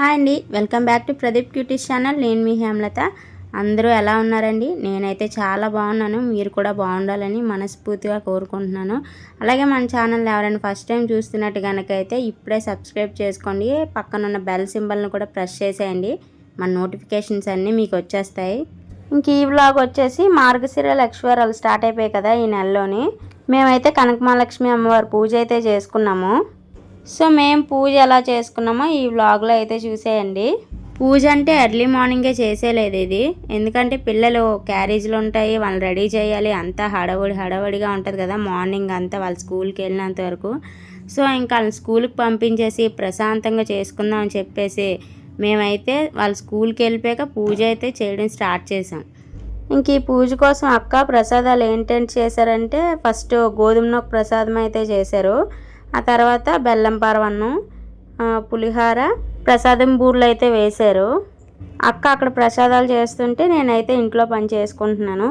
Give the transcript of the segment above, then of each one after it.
Hi అండి. Welcome back to Pradeep cuties channel. నేను మీ హేమలత. అందరూ ఎలా ఉన్నారండి? నేనైతే చాలా బాగున్నాను. మీరు కూడా బాగుండాలని మనస్ఫూర్తిగా కోరుకుంటున్నాను. అలాగే మన ఛానల్ ఎవరైనా ఫస్ట్ టైం చూస్తున్నట్టు కనుక అయితే ఇప్పుడే సబ్స్క్రైబ్ చేసుకోండి. పక్కన ఉన్న బెల్ సింబల్ని కూడా ప్రెస్ చేసేయండి. మన నోటిఫికేషన్స్ అన్నీ మీకు వచ్చేస్తాయి. ఇంక ఈ వ్లాగ్ వచ్చేసి మార్గశిర లక్ష్మీవారాలు స్టార్ట్ అయిపోయాయి కదా ఈ నెలలోని. మేమైతే కనకమహాలక్ష్మి అమ్మవారి పూజ అయితే చేసుకున్నాము. సో మేము పూజ ఎలా చేసుకున్నామో ఈ వ్లాగ్లో అయితే చూసేయండి. పూజ అంటే ఎర్లీ మార్నింగే చేసేలేదు ఇది. ఎందుకంటే పిల్లలు క్యారేజీలు ఉంటాయి వాళ్ళు రెడీ చేయాలి. అంతా హడవుడి హడవుడిగా ఉంటుంది కదా మార్నింగ్ అంతా వాళ్ళ స్కూల్కి వెళ్ళినంత వరకు. సో ఇంకా వాళ్ళని స్కూల్కి పంపించేసి ప్రశాంతంగా చేసుకుందాం అని చెప్పేసి మేమైతే వాళ్ళ స్కూల్కి వెళ్ళిపోయాక పూజ అయితే చేయడం స్టార్ట్ చేసాం. ఇంక ఈ పూజ కోసం అక్క ప్రసాదాలు ఏంటంటే చేశారంటే ఫస్ట్ గోధుమ నొక్క ప్రసాదం అయితే చేశారు. ఆ తర్వాత బెల్లం పరవన్నం పులిహార ప్రసాదం బూర్లు అయితే వేశారు. అక్క అక్కడ ప్రసాదాలు చేస్తుంటే నేనైతే ఇంట్లో పని చేసుకుంటున్నాను.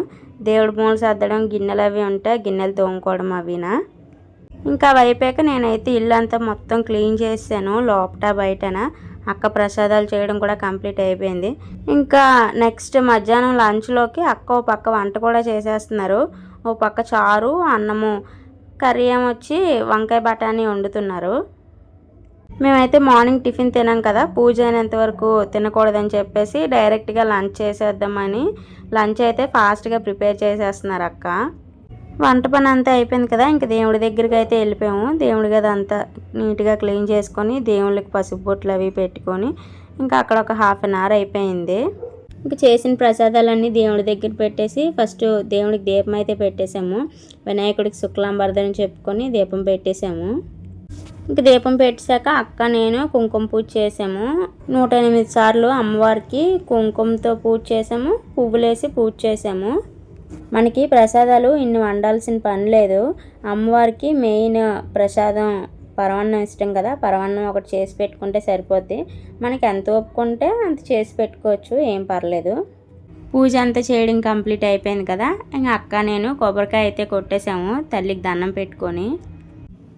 దేవుడి మూలు సర్దడం గిన్నెలు అవి ఉంటే గిన్నెలు తోముకోవడం అవినా. ఇంకా అవి అయిపోయాక నేనైతే ఇల్లు అంతా మొత్తం క్లీన్ చేసాను లోపట బయటన. అక్క ప్రసాదాలు చేయడం కూడా కంప్లీట్ అయిపోయింది. ఇంకా నెక్స్ట్ మధ్యాహ్నం లంచ్లోకి అక్క ఓ పక్క వంట కూడా చేసేస్తున్నారు. ఓ పక్క చారు అన్నము కర్రీ ఏమొచ్చి వంకాయ బఠానీ వండుతున్నారు. మేమైతే మార్నింగ్ టిఫిన్ తినాం కదా పూజ అయినంత వరకు తినకూడదని చెప్పేసి డైరెక్ట్గా లంచ్ చేసేద్దామని లంచ్ అయితే ఫాస్ట్గా ప్రిపేర్ చేసేస్తున్నారు అక్క. వంట పని అంతా అయిపోయింది కదా ఇంక దేవుడి దగ్గరికి అయితే వెళ్ళిపోయాము. దేవుడి గది అంతా నీట్గా క్లీన్ చేసుకొని దేవుళ్ళకి పసుపు బొట్లు అవి పెట్టుకొని ఇంకా అక్కడ ఒక హాఫ్ అన్ అవర్ అయిపోయింది. ఇంకా చేసిన ప్రసాదాలన్నీ దేవుడి దగ్గర పెట్టేసి ఫస్ట్ దేవుడికి దీపం అయితే పెట్టేసాము వినాయకుడికి శుక్లాంబరదని చెప్పుకొని దీపం పెట్టేసాము ఇంక దీపం పెట్టాక అక్క నేను కుంకుమ పూజ చేసాము నూట ఎనిమిది సార్లు అమ్మవారికి కుంకుమతో పూజ చేసాము పువ్వులేసి పూజ చేసాము మనకి ప్రసాదాలు ఇన్ని వండాల్సిన పని లేదు. అమ్మవారికి మెయిన్ ప్రసాదం పరమాన్నం ఇష్టం కదా పరమాన్నం ఒకటి చేసి పెట్టుకుంటే సరిపోద్ది. మనకి ఎంత ఒప్పుకుంటే అంత చేసి పెట్టుకోవచ్చు ఏం పర్లేదు. పూజ అంతా చేయడం కంప్లీట్ అయిపోయింది కదా ఇంకా అక్క నేను కొబ్బరికాయ అయితే కొట్టేసాము తల్లికి దండం పెట్టుకొని.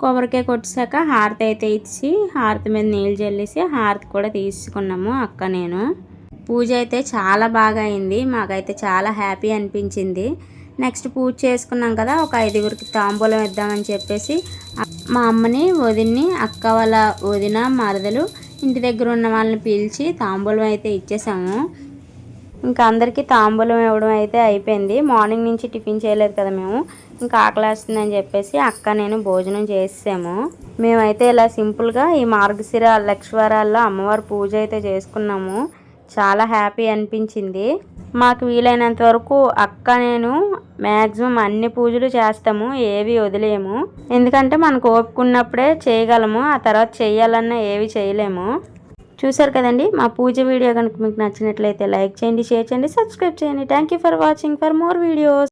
కొబ్బరికాయ కొట్టేశాక హారతి అయితే ఇచ్చి హారతి మీద నీళ్ళు చల్లేసి హారతి కూడా తీసుకున్నాము అక్క నేను. పూజ అయితే చాలా బాగా అయింది మాకైతే చాలా హ్యాపీ అనిపించింది. నెక్స్ట్ పూజ చేసుకున్నాం కదా ఒక ఐదుగురికి తాంబూలం ఇద్దామని చెప్పేసి మా అమ్మని వదిన్ని అక్క వాళ్ళ వదిన మరదలు ఇంటి దగ్గర ఉన్న వాళ్ళని పిలిచి తాంబూలం అయితే ఇచ్చేసాము. ఇంకా అందరికీ తాంబూలం ఇవ్వడం అయితే అయిపోయింది. మార్నింగ్ నుంచి టిఫిన్ చేయలేదు కదా మేము. ఇంకా ఆకలి వస్తుందని చెప్పేసి అక్క నేను భోజనం చేసాము మేమైతే ఇలా సింపుల్గా ఈ మార్గశిర లక్ష్వరాల్లో అమ్మవారి పూజ అయితే చేసుకున్నాము. చాలా హ్యాపీ అనిపించింది. మాకు వీలైనంత వరకు అక్క నేను మ్యాక్సిమం అన్ని పూజలు చేస్తాము ఏవి వదిలేము. ఎందుకంటే మనకు ఓపుకున్నప్పుడే చేయగలము ఆ తర్వాత చేయాలన్నా ఏవి చేయలేము. చూసారు కదండి? మా పూజ వీడియో కనుక మీకు నచ్చినట్లయితే లైక్ చేయండి షేర్ చేయండి సబ్స్క్రైబ్ చేయండి. Thank you for watching for more videos